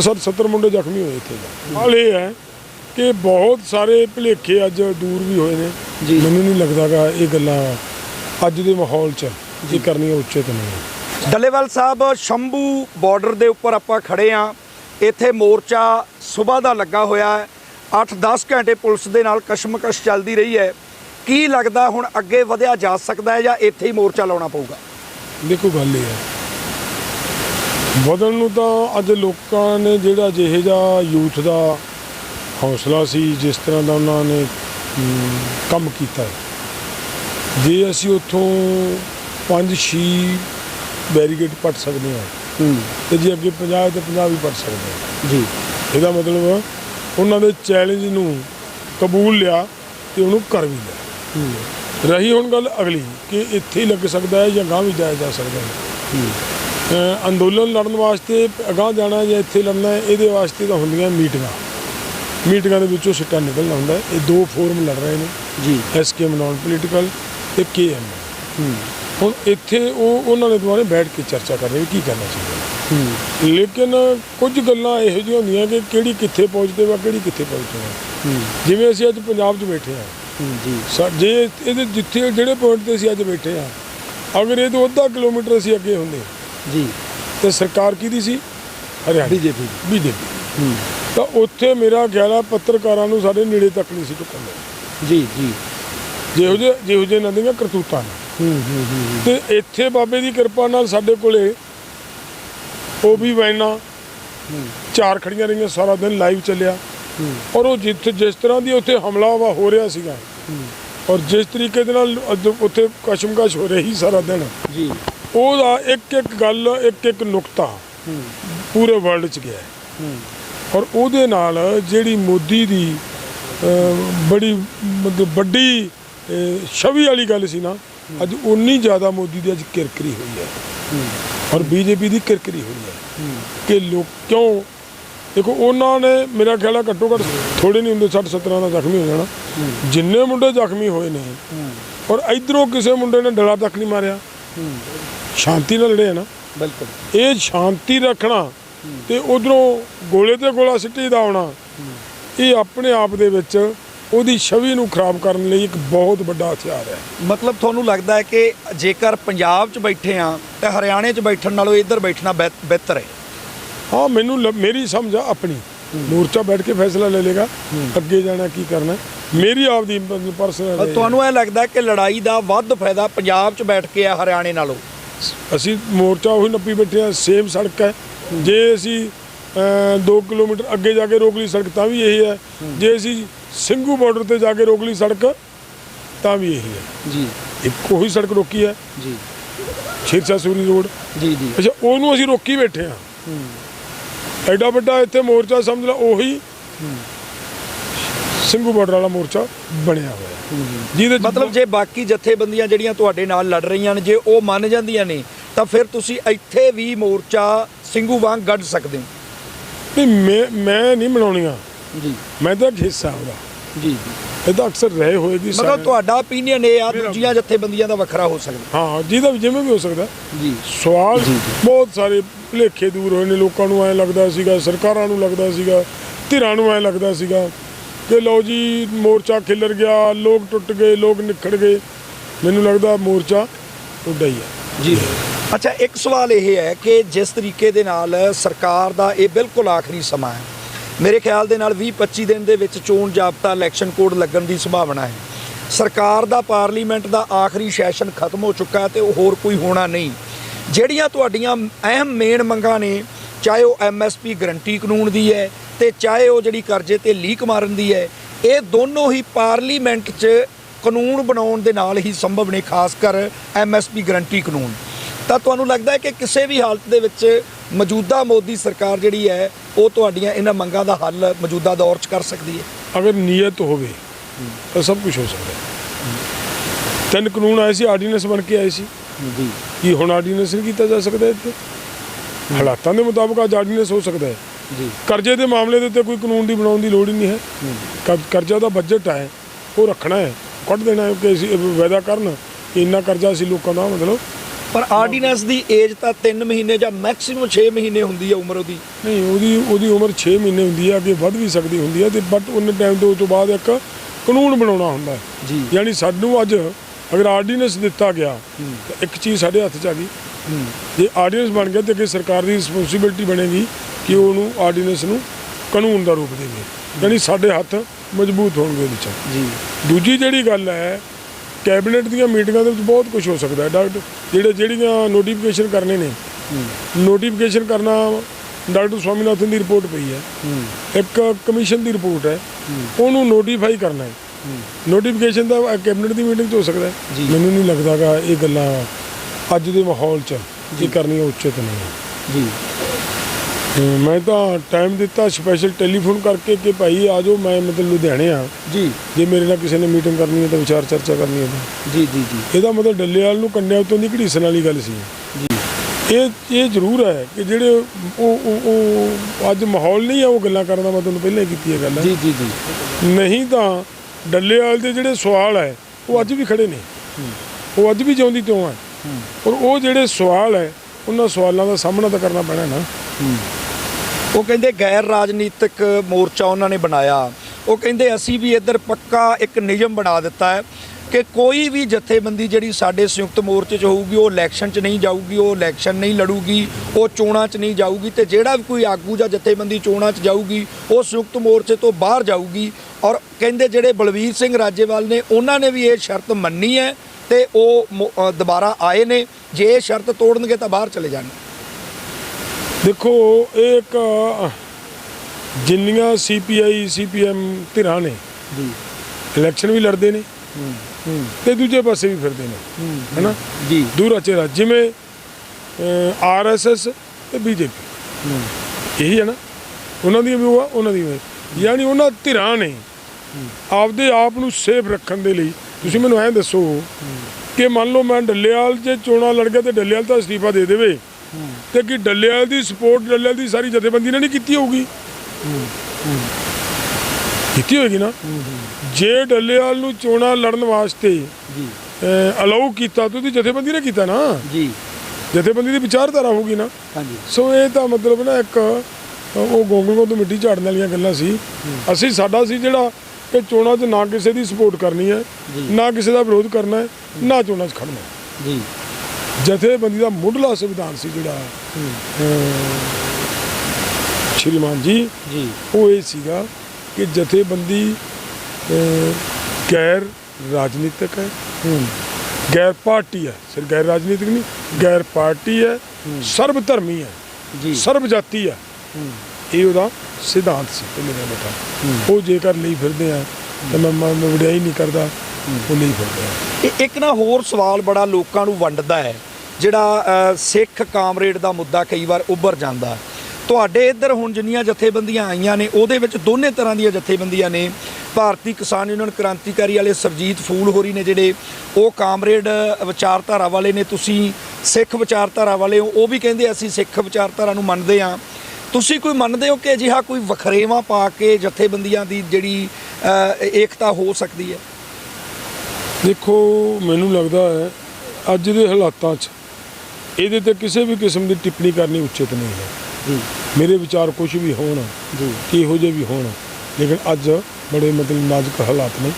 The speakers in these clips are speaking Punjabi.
ਸੱਤ 70 ਮੁੰਡੇ ਜ਼ਖਮੀ ਹੋਏ ਇੱਥੇ। ਹਾਲ ਇਹ ਹੈ ਕਿ ਬਹੁਤ ਸਾਰੇ ਭੁਲੇਖੇ ਅੱਜ ਦੂਰ ਵੀ ਹੋਏ ਨੇ। ਮੈਨੂੰ ਨਹੀਂ ਲੱਗਦਾਗਾ ਇਹ ਗੱਲਾਂ ਅੱਜ ਦੇ ਮਾਹੌਲ 'ਚ ਇਹ ਕਰਨੀਆਂ ਉਚਿਤ ਨਹੀਂ ਡੱਲੇਵਾਲ ਸਾਹਿਬ ਸ਼ੰਭੂ ਬਾਰਡਰ ਦੇ ਉੱਪਰ ਆਪਾਂ ਖੜੇ ਆ। ਇੱਥੇ ਮੋਰਚਾ ਸਵੇਰ ਦਾ ਲੱਗਾ ਹੋਇਆ ਹੈ। 8-10 ਘੰਟੇ ਪੁਲਿਸ ਦੇ ਨਾਲ ਕਸ਼ਮਕਸ਼ ਚੱਲਦੀ ਰਹੀ ਹੈ। ਕੀ ਲੱਗਦਾ ਹੁਣ ਅੱਗੇ ਵਧਿਆ ਜਾ ਸਕਦਾ ਹੈ ਜਾਂ ਇੱਥੇ ਹੀ ਮੋਰਚਾ ਲਾਉਣਾ ਪਊਗਾ? ਦੇਖੋ ਗੱਲ ਇਹ ਹੈ ਵਧਣ ਨੂੰ ਤਾਂ ਅੱਜ ਲੋਕਾਂ ਨੇ ਜਿਹੜਾ ਜਿਹੇ ਜਿਹਾ ਯੂਥ ਦਾ ਹੌਸਲਾ ਸੀ ਜਿਸ ਤਰ੍ਹਾਂ ਦਾ ਉਹਨਾਂ ਨੇ ਕੰਮ ਕੀਤਾ ਜੇ ਅਸੀਂ ਉੱਥੋਂ ਪੰਜ ਛੇ ਬੈਰੀਕੇਡ ਪੱਟ ਸਕਦੇ ਹਾਂ ਤੇ ਜੇ ਅੱਗੇ 50 ਤੇ 50 ਵੀ ਪੱਟ ਸਕਦੇ ਹਾਂ। ਜੀ। ਇਹਦਾ ਮਤਲਬ ਉਹਨਾਂ ਦੇ ਚੈਲੰਜ ਨੂੰ ਕਬੂਲ ਲਿਆ ਤੇ ਉਹਨੂੰ ਕਰ ਵੀ ਲਿਆ। ਰਹੀ ਹੁਣ ਗੱਲ ਅਗਲੀ ਕਿ ਇੱਥੇ ਹੀ ਲੱਗ ਸਕਦਾ ਹੈ ਜਾਂ ਗਾਂ ਵੀ ਜਾਇਆ ਜਾ ਸਕਦਾ ਹੈ। ਅੰਦੋਲਨ ਲੜਨ ਵਾਸਤੇ ਅਗਾਂਹ ਜਾਣਾ ਜਾਂ ਇੱਥੇ ਲੜਨਾ ਹੈ, ਇਹਦੇ ਵਾਸਤੇ ਤਾਂ ਹੁੰਦੀਆਂ ਮੀਟਿੰਗਾਂ। ਮੀਟਿੰਗਾਂ ਦੇ ਵਿੱਚੋਂ ਸਿੱਟਾ ਨਿਕਲਣਾ ਹੁੰਦਾ ਹੈ। ਇਹ ਦੋ ਫੋਰਮ ਲੜ ਰਹੇ ਨੇ। ਜੀ। ਐਸਕੇਐਮ ਨਾਨ ਪੋਲੀਟੀਕਲ ਤੇ ਕੇਐਮ ਹੁਣ ਇੱਥੇ ਉਹ ਉਹਨਾਂ ਨੇ ਦੁਆਰੇ ਬੈਠ ਕੇ ਚਰਚਾ ਕਰ ਰਹੇ ਕੀ ਕਰਨਾ ਚਾਹੀਦਾ? ਲੇਕਿਨ ਕੁਝ ਗੱਲਾਂ ਇਹੋ ਜਿਹੀਆਂ ਹੁੰਦੀਆਂ ਕਿ ਕਿਹੜੀ ਕਿੱਥੇ ਪਹੁੰਚਦੇ ਵਾ ਕਿਹੜੀ ਕਿੱਥੇ ਪਹੁੰਚਦੇ ਵਾ। ਜਿਵੇਂ ਅਸੀਂ ਅੱਜ ਪੰਜਾਬ 'ਚ ਬੈਠੇ ਆ ਜੀ। ਜੇ ਇਹਦੇ ਜਿੱਥੇ ਜਿਹੜੇ ਪੁਆਇੰਟ ਤੇ ਅਸੀਂ ਅੱਜ ਬੈਠੇ ਆ ਅਗਰ ਇਹ ਤੋਂ ਅੱਧਾ ਕਿਲੋਮੀਟਰ ਅਸੀਂ ਅੱਗੇ ਹੁੰਦੇ ਜੀ। ਤੇ ਸਰਕਾਰ ਕਿਹਦੀ ਸੀ? ਹਰਿਆਣਾ। BJP BJP. ਤਾਂ ਉੱਥੇ ਮੇਰਾ ਖਿਆਲ ਆ ਪੱਤਰਕਾਰਾਂ ਨੂੰ ਸਾਡੇ ਨੇੜੇ ਤੱਕ ਨਹੀਂ ਸੀ ਝੁਕਣ ਦੇ ਜੀ ਜੀ। ਜਿਹੋ ਜਿਹੇ ਜਿਹੋ ਜਿਹੇ ਇਹਨਾਂ ਦੀਆਂ ਕਰਤੂਤਾਂ ਨੇ। ਹੂੰ ਹੂੰ ਹੂੰ ਤੇ ਇੱਥੇ ਬਾਬੇ ਦੀ ਕਿਰਪਾ ਨਾਲ ਸਾਡੇ ਕੋਲੇ ਉਹ ਵੀ ਵੈਨਾਂ ਚਾਰ ਖੜੀਆਂ ਰਹੀਆਂ ਸਾਰਾ ਦਿਨ ਲਾਈਵ ਚੱਲਿਆ। ਔਰ ਉਹ ਜਿੱਥੇ ਜਿਸ ਤਰ੍ਹਾਂ ਦੀ ਉੱਥੇ ਹਮਲਾਵਾ ਹੋ ਰਿਹਾ ਸੀਗਾ। ਔਰ ਜਿਸ ਤਰੀਕੇ ਦੇ ਨਾਲ ਉੱਥੇ ਕਸ਼ਮਕਸ਼ ਹੋ ਰਹੀ ਸਾਰਾ ਦਿਨ। ਜੀ। ਉਹਦਾ ਇੱਕ ਇੱਕ ਗੱਲ, ਇੱਕ ਇੱਕ ਨੁਕਤਾ ਪੂਰੇ ਵਰਲਡ 'ਚ ਗਿਆ। ਔਰ ਉਹਦੇ ਨਾਲ ਜਿਹੜੀ ਮੋਦੀ ਦੀ ਬੜੀ ਮਤਲਬ ਵੱਡੀ ਛਵੀ ਵਾਲੀ ਗੱਲ ਸੀ ਨਾ, ਅੱਜ ਉਨੀ ਜ਼ਿਆਦਾ ਮੋਦੀ ਦੀ ਅੱਜ ਕਿਰਕਰੀ ਹੋਈ ਹੈ। ਔਰ ਬੀਜੇਪੀ ਦੀ ਕਿਰਕਰੀ ਹੋਈ ਹੈ ਕਿ ਲੋਕ ਕਿਉਂ, ਦੇਖੋ ਉਹਨਾਂ ਨੇ ਮੇਰਾ ਖਿਆਲ ਹੈ ਘੱਟੋ ਘੱਟ ਥੋੜੇ ਨਹੀਂ ਹੁੰਦੇ 60 70 ਦਾ ਜ਼ਖਮੀ ਹੋ ਜਾਣਾ। ਜਿੰਨੇ ਮੁੰਡੇ ਜ਼ਖਮੀ ਹੋਏ ਨੇ, ਔਰ ਇਧਰੋਂ ਕਿਸੇ ਮੁੰਡੇ ਨੇ ਡਲਾ ਤੱਕ ਨਹੀਂ ਮਾਰਿਆ। ਸ਼ਾਂਤੀ ਨਾਲ ਲੜੇ ਆ ਨਾ। ਬਿਲਕੁਲ। ਇਹ ਸ਼ਾਂਤੀ ਰੱਖਣਾ ਤੇ ਉਧਰੋਂ ਗੋਲੇ ਤੇ ਗੋਲਾ ਸਿੱਟੀ ਦਾ ਆਉਣਾ ਇਹ ਆਪਣੇ ਆਪ ਦੇ ਵਿੱਚ ਉਹਦੀ ਛਵੀ ਨੂੰ ਖਰਾਬ ਕਰਨ ਲਈ ਇੱਕ ਬਹੁਤ ਵੱਡਾ ਹਥਿਆਰ ਹੈ। ਮਤਲਬ ਤੁਹਾਨੂੰ ਲੱਗਦਾ ਹੈ ਕਿ ਜੇਕਰ ਪੰਜਾਬ 'ਚ ਬੈਠੇ ਆ ਤੇ ਹਰਿਆਣੇ 'ਚ ਬੈਠਣ ਨਾਲੋਂ ਇੱਧਰ ਬੈਠਣਾ ਬਿਹ- ਬਿਹਤਰ ਹੈ? ਹਾਂ ਮੈਨੂੰ ਮੇਰੀ ਸਮਝ ਆ ਆਪਣੀ। ਮੋਰਚਾ ਬੈਠ ਕੇ ਫੈਸਲਾ ਲੈ ਲੇਗਾ ਅੱਗੇ ਜਾਣਾ ਕੀ ਕਰਨਾ। ਮੇਰੀ ਆਪਦੀ ਪਰਸਨਲ ਤੁਹਾਨੂੰ ਇਹ ਲੱਗਦਾ ਹੈ ਕਿ ਲੜਾਈ ਦਾ ਵੱਧ ਫਾਇਦਾ ਪੰਜਾਬ 'ਚ ਬੈਠ ਕੇ ਆ ਹਰਿਆਣੇ ਨਾਲੋਂ? ਅਸੀਂ ਮੋਰਚਾ ਉਹੀ ਨੱਪੀ ਬੈਠੇ ਆ ਸੇਮ ਸੜਕ ਹੈ। ਜੇ ਅਸੀਂ 2 ਕਿਲੋਮੀਟਰ ਅੱਗੇ ਜਾ ਕੇ ਰੋਕ ਲਈ ਸੜਕ ਤਾਂ ਵੀ ਇਹੀ ਹੈ। ਜੇ ਅਸੀਂ ਸਿੰਘੂ ਬਾਰਡਰ ਤੇ ਜਾ ਕੇ ਰੋਕ ਲਈ ਸੜਕ ਤਾਂ ਵੀ ਇਹੀ ਹੈ। ਜੀ। ਇੱਕ ਉਹੀ ਸੜਕ ਰੋਕੀ ਹੈ। ਜੀ। ਸ਼ੇਰਸ਼ਾਹ ਸੂਰੀ ਰੋਡ। ਜੀ ਜੀ। ਅੱਛਾ ਉਹਨੂੰ ਅਸੀਂ ਰੋਕੀ ਬੈਠੇ ਆ। ਐਡਾ ਵੱਡਾ ਇੱਥੇ ਮੋਰਚਾ ਸਮਝ ਲਾ ਉਹੀ ਸਿੰਘੂ ਬਾਰਡਰ ਵਾਲਾ ਮੋਰਚਾ ਬਣਿਆ ਹੋਇਆ ਜਿਹਦੇ 'ਚ ਮਤਲਬ ਜੇ ਬਾਕੀ ਜਥੇਬੰਦੀਆਂ ਜਿਹੜੀਆਂ ਤੁਹਾਡੇ ਨਾਲ ਲੜ ਰਹੀਆਂ ਨੇ ਜੇ ਉਹ ਮੰਨ ਜਾਂਦੀਆਂ ਨੇ ਤਾਂ ਫਿਰ ਤੁਸੀਂ ਇੱਥੇ ਵੀ ਮੋਰਚਾ ਸਿੰਘੂ ਵਾਂਗ ਗੱਡ ਸਕਦੇ ਹੋ? ਮੈਂ ਮੈਂ ਨਹੀਂ ਬਣਾਉਣੀਆਂ ਜੀ। ਮੈਂ ਤਾਂ ਇੱਕ ਹਿੱਸਾ ਉਹਦਾ। ਜੀ। ਇਹ ਤਾਂ ਅਕਸਰ ਰਹੇ ਹੋਏਗੀ ਮਤਲਬ ਤੁਹਾਡਾ opinion ਇਹ ਆ ਦੂਜੀਆਂ ਜਥੇਬੰਦੀਆਂ ਦਾ ਵੱਖਰਾ ਹੋ ਸਕਦਾ। ਹਾਂ ਜਿਹਦਾ ਵੀ ਜਿਵੇਂ ਵੀ ਹੋ ਸਕਦਾ। ਜੀ। ਸਵਾਲ ਬਹੁਤ ਸਾਰੇ ਭੁਲੇਖੇ ਦੂਰ ਹੋਏ ਨੇ। ਲੋਕਾਂ ਨੂੰ ਐ ਲੱਗਦਾ ਸੀਗਾ ਸਰਕਾਰਾਂ ਨੂੰ ਲੱਗਦਾ ਸੀਗਾ ਧਿਰਾਂ ਨੂੰ ਐ ਲੱਗਦਾ ਸੀਗਾ। ਕਿ ਲਓ ਜੀ, ਮੋਰਚਾ ਖਿਲਰ ਗਿਆ, ਲੋਕ ਟੁੱਟ ਗਏ, ਲੋਕ ਨਿਖੜ ਗਏ। ਮੈਨੂੰ ਲੱਗਦਾ ਮੋਰਚਾ ਟੁੱਟਾ ਹੀ ਹੈ। ਜੀ। ਅੱਛਾ, ਇੱਕ ਸਵਾਲ ਇਹ ਹੈ ਕਿ ਜਿਸ ਤਰੀਕੇ ਦੇ ਨਾਲ ਸਰਕਾਰ ਦਾ ਇਹ ਬਿਲਕੁਲ ਆਖਰੀ ਸਮਾਂ ਹੈ। ਮੇਰੇ ਖਿਆਲ ਦੇ ਨਾਲ 20-25 ਦਿਨ ਦੇ ਵਿੱਚ ਚੋਣ ਜਾਬਤਾ ਇਲੈਕਸ਼ਨ ਕੋਡ ਲੱਗਣ ਦੀ ਸੰਭਾਵਨਾ ਹੈ। ਸਰਕਾਰ ਦਾ ਪਾਰਲੀਮੈਂਟ ਦਾ ਆਖਰੀ ਸੈਸ਼ਨ ਖਤਮ ਹੋ ਚੁੱਕਾ ਹੈ ਤੇ ਉਹ ਹੋਰ ਕੋਈ ਹੋਣਾ ਨਹੀਂ। ਜਿਹੜੀਆਂ ਤੁਹਾਡੀਆਂ ਅਹਿਮ ਮੇਨ ਮੰਗਾਂ ਨੇ, ਚਾਹੇ ਉਹ ਐਮਐਸਪੀ ਗਰੰਟੀ ਕਾਨੂੰਨ ਦੀ ਹੈ ਤੇ ਚਾਹੇ ਉਹ ਜਿਹੜੀ ਕਰਜ਼ੇ ਤੇ ਲੀਕ ਮਾਰਨ ਦੀ ਹੈ ਇਹ ਦੋਨੋਂ ਹੀ ਪਾਰਲੀਮੈਂਟ 'ਚ ਕਾਨੂੰਨ ਬਣਾਉਣ ਦੇ ਨਾਲ ਹੀ ਸੰਭਵ ਨੇ ਖਾਸ ਕਰ ਐਮਐਸਪੀ ਗਰੰਟੀ ਕਾਨੂੰਨ। ਤਾਂ ਤੁਹਾਨੂੰ ਲੱਗਦਾ ਹੈ ਕਿ ਕਿਸੇ ਵੀ ਹਾਲਤ ਦੇ ਵਿੱਚ ਮੌਜੂਦਾ ਮੋਦੀ ਸਰਕਾਰ ਜਿਹੜੀ ਹੈ ਉਹ ਤੁਹਾਡੀਆਂ ਇਹਨਾਂ ਮੰਗਾਂ ਦਾ ਹੱਲ ਮੌਜੂਦਾ ਦੌਰ 'ਚ ਕਰ ਸਕਦੀ ਹੈ? ਅਗਰ ਨੀਅਤ ਹੋਵੇ ਤਾਂ ਸਭ ਕੁਝ ਹੋ ਸਕਦਾ ਹੈ। ਤਿੰਨ ਕਾਨੂੰਨ ਆਏ ਸੀ ਆਰਡੀਨੈਂਸ ਬਣ ਕੇ ਆਏ ਸੀ। ਜੀ। ਕੀ ਹੁਣ ਆਰਡੀਨੈਂਸ ਨਹੀਂ ਕੀਤਾ ਜਾ ਸਕਦਾ ਇੱਥੇ? ਹਾਲਾਤਾਂ ਦੇ ਮੁਤਾਬਕ ਅੱਜ ਆਰਡੀਨੈਂਸ ਹੋ ਸਕਦਾ ਹੈ। ਕਰਜ਼ੇ ਦੇ ਮਾਮਲੇ ਦੇ ਉੱਤੇ ਕੋਈ ਕਾਨੂੰਨ ਦੀ ਬਣਾਉਣ ਦੀ ਲੋੜ ਹੀ ਨਹੀਂ ਹੈ। ਕਰ- ਕਰਜ਼ਾ ਦਾ ਬਜਟ ਹੈ ਉਹ ਰੱਖਣਾ ਹੈ ਕੱਢ ਦੇਣਾ ਹੈ ਕਿ ਅਸੀਂ ਵਾਅਦਾ ਕਰਨ ਕਿ ਇੰਨਾ ਕਰਜ਼ਾ ਅਸੀਂ ਲੋਕਾਂ ਦਾ ਮਤਲਬ ਪਰ ਆਰਡੀਨੈਂਸ ਦੀ ਏਜ ਤਾਂ 3 ਮਹੀਨੇ ਜਾਂ ਮੈਕਸਿਮਮ 6 ਮਹੀਨੇ ਹੁੰਦੀ ਹੈ ਉਮਰ ਉਹਦੀ। ਨਹੀਂ ਉਹਦੀ ਉਹਦੀ ਉਮਰ 6 ਮਹੀਨੇ ਹੁੰਦੀ ਹੈ ਅੱਗੇ ਵੱਧ ਵੀ ਸਕਦੀ ਹੁੰਦੀ ਹੈ ਤੇ ਬਟ ਉਹਨੇ ਟਾਈਮ ਤੋਂ ਤੋਂ ਬਾਅਦ ਇੱਕ ਕਾਨੂੰਨ ਬਣਾਉਣਾ ਹੁੰਦਾ ਹੈ। ਜੀ। ਯਾਨੀ ਸਾਨੂੰ ਅੱਜ ਅਗਰ ਆਰਡੀਨੈਂਸ ਦਿੱਤਾ ਗਿਆ ਤਾਂ ਇੱਕ ਚੀਜ਼ ਸਾਡੇ ਹੱਥ 'ਚ ਆ ਗਈ। ਜੇ ਆਰਡੀਨੈਂਸ ਬਣ ਗਿਆ ਤੇ ਅੱਗੇ ਸਰਕਾਰ ਦੀ ਰਿਸਪੌਂਸਿਬਿਲਟੀ ਬਣੇਗੀ। ਕਿ ਉਹਨੂੰ ਆਰਡੀਨੈਂਸ ਨੂੰ ਕਾਨੂੰਨ ਦਾ ਰੂਪ ਦੇਵੇ। ਯਾਨੀ ਸਾਡੇ ਹੱਥ ਮਜ਼ਬੂਤ ਹੋਣਗੇ ਉਹਦੇ 'ਚ। ਜੀ। ਦੂਜੀ ਜਿਹੜੀ ਗੱਲ ਹੈ ਕੈਬਨਿਟ ਦੀਆਂ ਮੀਟਿੰਗਾਂ ਦੇ ਵਿੱਚ ਬਹੁਤ ਕੁਝ ਹੋ ਸਕਦਾ ਹੈ ਡਾਕਟਰ। ਜਿਹੜੇ ਜਿਹੜੀਆਂ ਨੋਟੀਫਿਕੇਸ਼ਨ ਕਰਨੇ ਨੇ ਨੋਟੀਫਿਕੇਸ਼ਨ ਕਰਨਾ ਡਾਕਟਰ ਸਵਾਮੀਨਾਥਨ ਦੀ ਰਿਪੋਰਟ ਪਈ ਹੈ। ਇੱਕ ਕਮਿਸ਼ਨ ਦੀ ਰਿਪੋਰਟ ਹੈ। ਉਹਨੂੰ ਨੋਟੀਫਾਈ ਕਰਨਾ ਹੈ। ਨੋਟੀਫਿਕੇਸ਼ਨ ਦਾ ਕੈਬਨਿਟ ਦੀ ਮੀਟਿੰਗ 'ਚ ਹੋ ਸਕਦਾ ਜੀ। ਮੈਨੂੰ ਨਹੀਂ ਲੱਗਦਾਗਾ ਇਹ ਗੱਲਾਂ ਅੱਜ ਦੇ ਮਾਹੌਲ 'ਚ ਇਹ ਕਰਨੀਆਂ ਉਚਿਤ ਨਹੀਂ ਜੀ। ਮੈਂ ਤਾਂ ਟਾਈਮ ਦਿੱਤਾ ਸਪੈਸ਼ਲ ਟੈਲੀਫੋਨ ਕਰਕੇ ਕਿ ਭਾਈ ਆ ਜਾਓ ਮੈਂ ਮਤਲਬ ਲੁਧਿਆਣੇ ਆ। ਜੀ। ਜੇ ਮੇਰੇ ਨਾਲ ਕਿਸੇ ਨੇ ਮੀਟਿੰਗ ਕਰਨੀ ਹੈ ਤਾਂ ਵਿਚਾਰ ਚਰਚਾ ਕਰਨੀ ਹੈ ਤਾਂ। ਜੀ ਜੀ ਜੀ। ਇਹਦਾ ਮਤਲਬ ਡੱਲੇਵਾਲ ਨੂੰ ਕੰਨਿਆ ਉਤੋਂ ਦੀ ਘੜੀਸਣ ਵਾਲੀ ਗੱਲ ਸੀ। ਜੀ। ਇਹ ਇਹ ਜ਼ਰੂਰ ਹੈ ਕਿ ਜਿਹੜੇ ਉਹ ਉਹ- ਉਹ ਅੱਜ ਮਾਹੌਲ ਨਹੀਂ ਹੈ ਉਹ ਗੱਲਾਂ ਕਰਨ ਦਾ ਮੈਂ ਤੁਹਾਨੂੰ ਪਹਿਲਾਂ ਹੀ ਕੀਤੀ ਹੈ ਗੱਲ। ਜੀ ਜੀ ਜੀ। ਨਹੀਂ ਤਾਂ ਡੱਲੇਵਾਲ ਦੇ ਜਿਹੜੇ ਸਵਾਲ ਹੈ ਉਹ ਅੱਜ ਵੀ ਖੜੇ ਨੇ। ਉਹ ਅੱਜ ਵੀ ਜਿਉਂਦੀ ਤਿਉਂ ਹੈ? ਔਰ ਉਹ ਜਿਹੜੇ ਸਵਾਲ ਹੈ ਉਹਨਾਂ ਸਵਾਲਾਂ ਦਾ ਸਾਹਮਣਾ ਤਾਂ ਕਰਨਾ ਪੈਣਾ ਨਾ। ਉਹ ਕਹਿੰਦੇ ਗੈਰ ਰਾਜਨੀਤਿਕ ਮੋਰਚਾ ਉਹਨਾਂ ਨੇ ਬਣਾਇਆ। ਉਹ ਕਹਿੰਦੇ ਅਸੀਂ ਵੀ ਇੱਧਰ ਪੱਕਾ ਇੱਕ ਨਿਯਮ ਬਣਾ ਦਿੱਤਾ ਹੈ ਕਿ ਕੋਈ ਵੀ ਜਥੇਬੰਦੀ ਜਿਹੜੀ ਸਾਡੇ ਸੰਯੁਕਤ ਮੋਰਚੇ 'ਚ ਹੋਊਗੀ, ਉਹ ਇਲੈਕਸ਼ਨ 'ਚ ਨਹੀਂ ਜਾਊਗੀ, ਉਹ ਇਲੈਕਸ਼ਨ ਨਹੀਂ ਲੜੂਗੀ, ਉਹ ਚੋਣਾਂ 'ਚ ਨਹੀਂ ਜਾਊਗੀ ਤੇ ਜਿਹੜਾ ਵੀ ਕੋਈ ਆਗੂ ਜਾਂ ਜਥੇਬੰਦੀ ਚੋਣਾਂ 'ਚ ਜਾਊਗੀ, ਉਹ ਸੰਯੁਕਤ ਮੋਰਚੇ ਤੋਂ ਬਾਹਰ ਜਾਊਗੀ। ਔਰ ਕਹਿੰਦੇ ਜਿਹੜੇ ਬਲਵੀਰ ਸਿੰਘ ਰਾਜੇਵਾਲ ਨੇ, ਉਹਨਾਂ ਨੇ ਵੀ ਇਹ ਸ਼ਰਤ ਮੰਨੀ ਹੈ ਤੇ ਉਹ ਮੋ- ਦੁਬਾਰਾ ਆਏ ਨੇ। ਜੇ ਇਹ ਸ਼ਰਤ ਤੋੜਨਗੇ ਤਾਂ ਬਾਹਰ ਚਲੇ ਜਾਣਗੇ। ਦੇਖੋ ਇਹ ਇੱਕ ਜਿੰਨੀਆਂ ਸੀਪੀਆਈ ਸੀਪੀਐਮ ਧਿਰਾਂ ਨੇ ਜੀ। ਇਲੈਕਸ਼ਨ ਵੀ ਲੜਦੇ ਨੇ ਹੂੰ ਤੇ ਦੂਜੇ ਪਾਸੇ ਵੀ ਫਿਰਦੇ ਨੇ ਹੈਨਾ? ਜੀ। ਦੂਰਾ ਚਿਹਰਾ ਜਿਵੇਂ ਆਰਐਸਐਸ ਤੇ ਬੀਜੇਪੀ ਇਹੀ ਹੈ ਨਾ? ਉਹਨਾਂ ਦੀ ਵੀ ਉਹ ਉਹਨਾਂ ਦੀ ਵੀ। ਯਾਨੀ ਉਹਨਾਂ ਧਿਰਾਂ ਨੇ ਆਪਦੇ ਆਪ ਨੂੰ ਸੇਫ ਰੱਖਣ ਦੇ ਲਈ ਤੁਸੀਂ ਮੈਨੂੰ ਐਂ ਦੱਸੋ ਕਿ ਮੰਨ ਲਓ ਮੈਂ ਡੱਲੇਵਾਲ ਜੇ ਚੋਣਾਂ ਲੜ ਗਿਆ ਤੇ ਡੱਲੇਵਾਲ ਤਾਂ ਅਸਤੀਫਾ ਦੇ ਦੇਵੇ। ਤੇ ਕਿ ਡੱਲੇਵਾਲ ਦੀ ਸਪੋਰਟ ਡੱਲੇਵਾਲ ਦੀ ਸਾਰੀ ਜਥੇਬੰਦੀ ਨੇ ਨਹੀਂ ਕੀਤੀ ਹੋਊਗੀ। ਕੀਤੀ ਹੋਏਗੀ ਨਾ? ਜੇ ਡੱਲੇਵਾਲ ਨੂੰ ਚੋਣਾਂ ਲੜਨ ਵਾਸਤੇ ਜੀ। ਅਲਾਉ ਕੀਤਾ ਤੇ ਉਹਦੀ ਜਥੇਬੰਦੀ ਨੇ ਕੀਤਾ ਨਾ? ਜੀ। ਜਥੇਬੰਦੀ ਦੀ ਵਿਚਾਰਧਾਰਾ ਹੋਊਗੀ ਨਾ? ਹਾਂਜੀ। ਸੋ ਇਹ ਤਾਂ ਮਤਲਬ ਨਾ ਇੱਕ ਉਹ ਗੋਂਗਲੋਂ ਤੋਂ ਮਿੱਟੀ ਝਾੜਨ ਵਾਲੀਆਂ ਗੱਲਾਂ ਸੀ। ਅਸੀਂ ਸਾਡਾ ਸੀ ਜਿਹੜਾ ਕਿ ਚੋਣਾਂ 'ਚ ਨਾ ਕਿਸੇ ਦੀ ਸਪੋਰਟ ਕਰਨੀ ਹੈ ਨਾ ਕਿਸੇ ਦਾ ਵਿਰੋਧ ਕਰਨਾ ਹੈ ਨਾ ਚੋਣਾਂ 'ਚ ਖੜਨਾ ਜੀ। ਜਥੇਬੰਦੀ ਦਾ ਮੁੱਢਲਾ ਸੰਵਿਧਾਨ ਸੀ ਜਿਹੜਾ ਸ਼੍ਰੀਮਾਨ ਜੀ ਜੀ। ਉਹ ਇਹ ਸੀਗਾ ਕਿ ਜਥੇਬੰਦੀ ਗੈਰ ਰਾਜਨੀਤਿਕ ਹੈ ਗੈਰ ਪਾਰਟੀ ਹੈ ਸਿਰ ਗੈਰ ਰਾਜਨੀਤਿਕ ਨਹੀਂ ਗੈਰ ਪਾਰਟੀ ਹੈ ਸਰਬ ਧਰਮੀ ਹੈ ਜੀ। ਸਰਬ ਜਾਤੀ ਹੈ। ਇਹ ਉਹਦਾ ਸਿਧਾਂਤ ਸੀ ਦਾ ਬੇਟਾ ਉਹ ਜੇਕਰ ਲਈ ਫਿਰਦੇ ਆ ਤਾਂ ਮੈਂ ਮੈਂ ਮੈਂ ਵਡਿਆਈ ਨਹੀਂ ਕਰਦਾ ਉਹ ਲਈ ਫਿਰਦੇ ਇਹ ਇੱਕ ਨਾ ਹੋਰ ਸਵਾਲ ਬੜਾ ਲੋਕਾਂ ਨੂੰ ਵੰਡਦਾ ਹੈ, ਜਿਹੜਾ ਸਿੱਖ ਕਾਮਰੇਡ ਦਾ ਮੁੱਦਾ ਕਈ ਵਾਰ ਉੱਭਰ ਜਾਂਦਾ। ਤੁਹਾਡੇ ਇੱਧਰ ਹੁਣ ਜਿੰਨੀਆਂ ਜਥੇਬੰਦੀਆਂ ਆਈਆਂ ਨੇ, ਉਹਦੇ ਵਿੱਚ ਦੋਨੇ ਤਰ੍ਹਾਂ ਦੀਆਂ ਜਥੇਬੰਦੀਆਂ ਨੇ। ਭਾਰਤੀ ਕਿਸਾਨ ਯੂਨੀਅਨ ਕ੍ਰਾਂਤੀਕਾਰੀ ਵਾਲੇ ਸਰਜੀਤ ਫੂਲ ਹੋਰੀ ਨੇ ਜਿਹੜੇ, ਉਹ ਕਾਮਰੇਡ ਵਿਚਾਰਧਾਰਾ ਵਾਲੇ ਨੇ, ਤੁਸੀਂ ਸਿੱਖ ਵਿਚਾਰਧਾਰਾ ਵਾਲੇ ਹੋ, ਉਹ ਵੀ ਕਹਿੰਦੇ ਅਸੀਂ ਸਿੱਖ ਵਿਚਾਰਧਾਰਾ ਨੂੰ ਮੰਨਦੇ ਹਾਂ। ਤੁਸੀਂ ਕੋਈ ਮੰਨਦੇ ਹੋ ਕਿ ਅਜਿਹਾ ਕੋਈ ਵਖਰੇਵਾ ਪਾ ਕੇ ਜਥੇਬੰਦੀਆਂ ਦੀ ਜਿਹੜੀ ਏਕਤਾ ਹੋ ਸਕਦੀ ਹੈ? ਦੇਖੋ ਮੈਨੂੰ ਲੱਗਦਾ ਹੈ ਅੱਜ ਦੇ ਹਾਲਾਤਾਂ 'ਚ ਇਹਦੇ ਤੇ ਕਿਸੇ ਵੀ ਕਿਸਮ ਦੀ ਟਿੱਪਣੀ ਕਰਨੀ ਉਚਿਤ ਨਹੀਂ ਹੈ। ਜੀ। ਮੇਰੇ ਵਿਚਾਰ ਕੁਝ ਵੀ ਹੋਣ ਜੀ। ਕਿਹੋ ਜਿਹੇ ਵੀ ਹੋਣ ਲੇਕਿਨ ਅੱਜ ਬੜੇ ਮਤਲਬ ਨਾਜ਼ੁਕ ਹਾਲਾਤ ਨੇ।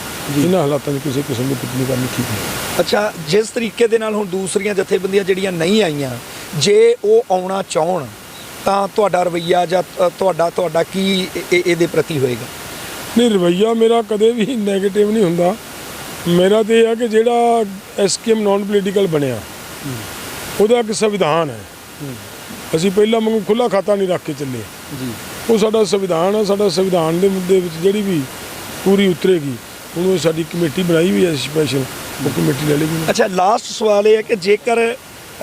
ਇਹਨਾਂ ਹਾਲਾਤਾਂ 'ਚ ਕਿਸੇ ਕਿਸਮ ਦੀ ਟਿੱਪਣੀ ਕਰਨੀ ਠੀਕ ਨਹੀਂ। ਅੱਛਾ ਜਿਸ ਤਰੀਕੇ ਦੇ ਨਾਲ ਹੁਣ ਦੂਸਰੀਆਂ ਜਥੇਬੰਦੀਆਂ ਜਿਹੜੀਆਂ ਨਹੀਂ ਆਈਆਂ ਜੇ ਉਹ ਆਉਣਾ ਚਾਹਣ ਤਾਂ ਤੁਹਾਡਾ ਰਵਈਆ ਜਾਂ ਤੁਹਾਡਾ ਤੁਹਾਡਾ ਕੀ ਇਹ- ਇਹ- ਇਹਦੇ ਪ੍ਰਤੀ ਹੋਏਗਾ? ਨਹੀਂ ਰਵਈਆ ਮੇਰਾ ਕਦੇ ਵੀ 네ਗੇਟਿਵ ਨਹੀਂ ਹੁੰਦਾ। ਮੇਰਾ ਤੇ ਇਹ ਆ ਕਿ ਜਿਹੜਾ ਐਸਕੇਐਮ ਨਾਨ ਪੋਲੀਟੀਕਲ ਬਣਿਆ ਉਹਦਾ ਇੱਕ ਸੰਵਿਧਾਨ ਹੈ। ਅਸੀਂ ਪਹਿਲਾਂ ਵਾਂਗੂ ਖੁੱਲਾ ਖਾਤਾ ਨਹੀਂ ਰੱਖ ਕੇ ਚੱਲੇ। ਜੀ। ਉਹ ਸਾਡਾ ਸੰਵਿਧਾਨ ਹੈ ਸਾਡਾ ਸੰਵਿਧਾਨ ਦੇ ਮੁੱਦੇ ਵਿੱਚ ਜਿਹੜੀ ਵੀ ਪੂਰੀ ਉਤਰੇਗੀ ਉਹਨੂੰ ਸਾਡੀ ਕਮੇਟੀ ਬਣਾਈ ਵੀ ਹੈ ਸਪੈਸ਼ਲ ਉਹ ਕਮੇਟੀ ਲੈ ਲੇਗੀ। ਅੱਛਾ ਲਾਸਟ ਸਵਾਲ ਇਹ ਹੈ ਕਿ ਜੇਕਰ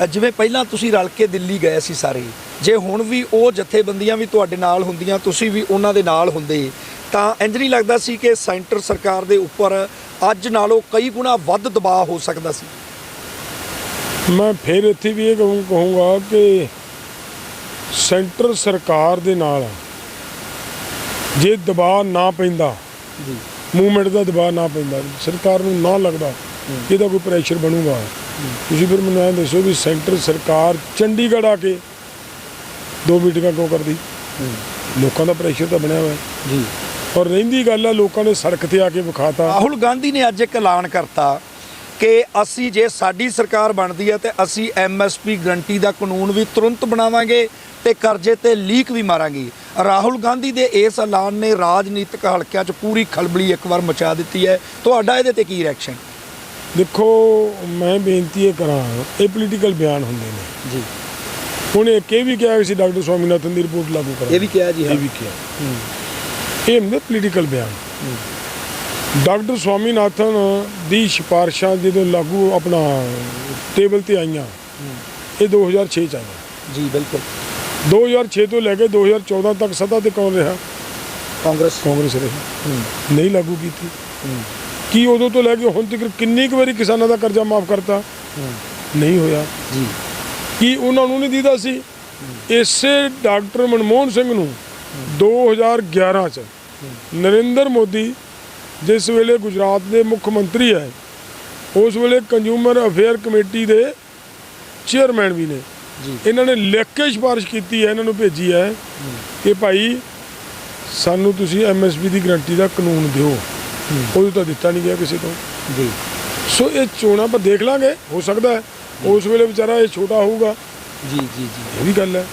ਜਿਵੇਂ ਪਹਿਲਾਂ ਤੁਸੀਂ ਰਲ ਕੇ ਦਿੱਲੀ ਗਏ ਸੀ ਸਾਰੇ ਜੇ ਹੁਣ ਵੀ ਉਹ ਜਥੇਬੰਦੀਆਂ ਵੀ ਤੁਹਾਡੇ ਨਾਲ ਹੁੰਦੀਆਂ ਤੁਸੀਂ ਵੀ ਉਹਨਾਂ ਦੇ ਨਾਲ ਹੁੰਦੇ ਤਾਂ ਇੰਜ ਨਹੀਂ ਲੱਗਦਾ ਸੀ ਕਿ ਸੈਂਟਰ ਸਰਕਾਰ ਦੇ ਉੱਪਰ ਅੱਜ ਨਾਲੋਂ ਕਈ ਗੁਣਾ ਵੱਧ ਦਬਾਅ ਹੋ ਸਕਦਾ ਸੀ। ਮੈਂ ਫਿਰ ਇੱਥੇ ਵੀ ਇਹ ਕਹੂੰ ਕਹੂੰਗਾ ਕਿ ਸੈਂਟਰ ਸਰਕਾਰ ਦੇ ਨਾਲ ਜੇ ਦਬਾਅ ਨਾ ਪੈਂਦਾ ਜੀ। ਮੂਵਮੈਂਟ ਦਾ ਦਬਾਅ ਨਾ ਪੈਂਦਾ ਸਰਕਾਰ ਨੂੰ ਨਾ ਲੱਗਦਾ ਇਹਦਾ ਕੋਈ ਪ੍ਰੈਸ਼ਰ ਬਣੂਗਾ। ਤੁਸੀਂ ਫਿਰ ਮੈਨੂੰ ਐਂ ਦੱਸੋ ਵੀ ਸੈਂਟਰ ਸਰਕਾਰ ਚੰਡੀਗੜ੍ਹ ਆ ਕੇ ਦੋ ਮੀਟਿੰਗਾਂ ਕਿਉਂ ਕਰਦੀ? ਲੋਕਾਂ ਦਾ ਪ੍ਰੈਸ਼ਰ ਤਾਂ ਬਣਿਆ ਹੋਇਆ। ਜੀ। ਔਰ ਰਹਿੰਦੀ ਗੱਲ ਆ ਲੋਕਾਂ ਨੇ ਸੜਕ ਤੇ ਆ ਕੇ ਵਿਖਾਤਾ। ਰਾਹੁਲ ਗਾਂਧੀ ਨੇ ਅੱਜ ਇੱਕ ਐਲਾਨ ਕਰਤਾ ਕਿ ਅਸੀਂ ਜੇ ਸਾਡੀ ਸਰਕਾਰ ਬਣਦੀ ਹੈ ਤੇ ਅਸੀਂ ਐਮਐਸਪੀ ਗਰੰਟੀ ਦਾ ਕਾਨੂੰਨ ਵੀ ਤੁਰੰਤ ਬਣਾਵਾਂਗੇ ਤੇ ਕਰਜ਼ੇ ਤੇ ਲੀਕ ਵੀ ਮਾਰਾਂਗੇ। ਰਾਹੁਲ ਗਾਂਧੀ ਦੇ ਇਸ ਐਲਾਨ ਨੇ ਰਾਜਨੀਤਿਕ ਹਲਕਿਆਂ 'ਚ ਪੂਰੀ ਖਲਬਲੀ ਇੱਕ ਵਾਰ ਮਚਾ ਦਿੱਤੀ ਹੈ। ਤੁਹਾਡਾ ਇਹਦੇ ਤੇ ਕੀ ਰਿਐਕਸ਼ਨ ਦੇਖੋ ਮੈਂ ਬੇਨਤੀ ਇਹ ਕਰਾਂ ਇਹ ਪੋਲੀਟੀਕਲ ਬਿਆਨ ਹੁੰਦੇ ਨੇ। ਜੀ। ਇੱਕ ਇਹ ਵੀ ਕਿਹਾ ਸੀ ਡਾਕਟਰ ਸਵਾਮੀਨਾਥਨ ਦੀ ਰਿਪੋਰਟ ਲਾਗੂ ਕਰਾਂ ਇਹ ਵੀ ਕਿਹਾ ਜੀ ਇਹ ਵੀ ਕਿਹਾ। ਇਹ ਹੁੰਦੇ ਪੋਲੀਟੀਕਲ ਬਿਆਨ। ਡਾਕਟਰ ਸਵਾਮੀਨਾਥਨ ਦੀ ਸਿਫਾਰਸ਼ਾਂ ਜਦੋਂ ਲਾਗੂ ਆਪਣਾ ਟੇਬਲ ਤੇ ਆਈਆਂ ਇਹ 2006 ਚ ਆਈਆਂ। ਜੀ ਬਿਲਕੁਲ। 2006 ਤੋਂ ਲੈ ਕੇ 2014 ਤੱਕ ਸੱਤਾ ਤੇ ਕੌਣ ਰਿਹਾ? ਕਾਂਗਰਸ। ਕਾਂਗਰਸ ਰਹੀ। ਨਹੀਂ ਲਾਗੂ ਕੀਤੀ। ਕੀ ਉਦੋਂ ਤੋਂ ਲੈ ਕੇ ਹੁਣ ਤੱਕ ਕਿੰਨੀ ਕੁ ਵਾਰੀ ਕਿਸਾਨਾਂ ਦਾ ਕਰਜ਼ਾ ਮਾਫ ਕਰਤਾ? ਨਹੀਂ ਹੋਇਆ। ਜੀ। ਕੀ ਉਹਨਾਂ ਨੂੰ ਨਹੀਂ ਦੀਦਾ ਸੀ? ਇਸੇ ਡਾਕਟਰ ਮਨਮੋਹਨ ਸਿੰਘ ਨੂੰ 2011 ਚ ਨਰਿੰਦਰ ਮੋਦੀ ਜਿਸ ਵੇਲੇ ਗੁਜਰਾਤ ਦੇ ਮੁੱਖ ਮੰਤਰੀ ਹੈ ਉਸ ਵੇਲੇ ਕੰਜ਼ਿਊਮਰ ਅਫੇਅਰ ਕਮੇਟੀ ਦੇ ਚੇਅਰਮੈਨ ਵੀ ਨੇ। ਇਹਨਾਂ ਨੇ ਲਿਖ ਕੇ ਸਿਫਾਰਿਸ਼ ਕੀਤੀ ਹੈ ਇਹਨਾਂ ਨੂੰ ਭੇਜੀ ਹੈ ਕਿ ਭਾਈ ਸਾਨੂੰ ਤੁਸੀਂ ਐਮਐਸਪੀ ਦੀ ਗਰੰਟੀ ਦਾ ਕਾਨੂੰਨ ਦਿਓ। ਉਹ ਤਾਂ ਦਿੱਤਾ ਨਹੀਂ ਗਿਆ ਕਿਸੇ ਤੋਂ। ਜੀ। ਸੋ ਇਹ ਚੋਣਾਂ ਪਰ ਦੇਖ ਲਾਂਗੇ ਹੋ ਸਕਦਾ ਹੈ। ਉਸ ਵੇਲੇ ਵਿਚਾਰਾ ਇਹ ਛੋਟਾ ਹੋਊਗਾ। ਜੀ ਜੀ ਜੀ। ਇਹ ਵੀ ਗੱਲ ਹੈ।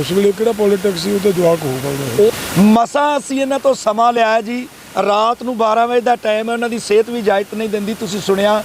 ਉਸ ਵੇਲੇ ਕਿਹੜਾ ਪੋਲਿਟਿਕਸ ਸੀ, ਉਹ ਤਾਂ ਜਵਾਕ ਹੋਊਗਾ ਉਹਦਾ ਮਸਾ ਅਸੀਂ ਇਹਨਾਂ ਤੋਂ ਸਮਾਂ ਲਿਆ ਜੀ। ਰਾਤ ਨੂੰ 12 ਵਜੇ ਦਾ ਟਾਈਮ ਹੈ, ਉਹਨਾਂ ਦੀ ਸਿਹਤ ਵੀ ਇਜਾਜ਼ਤ ਨਹੀਂ ਦਿੰਦੀ, ਤੁਸੀਂ ਸੁਣਿਆ।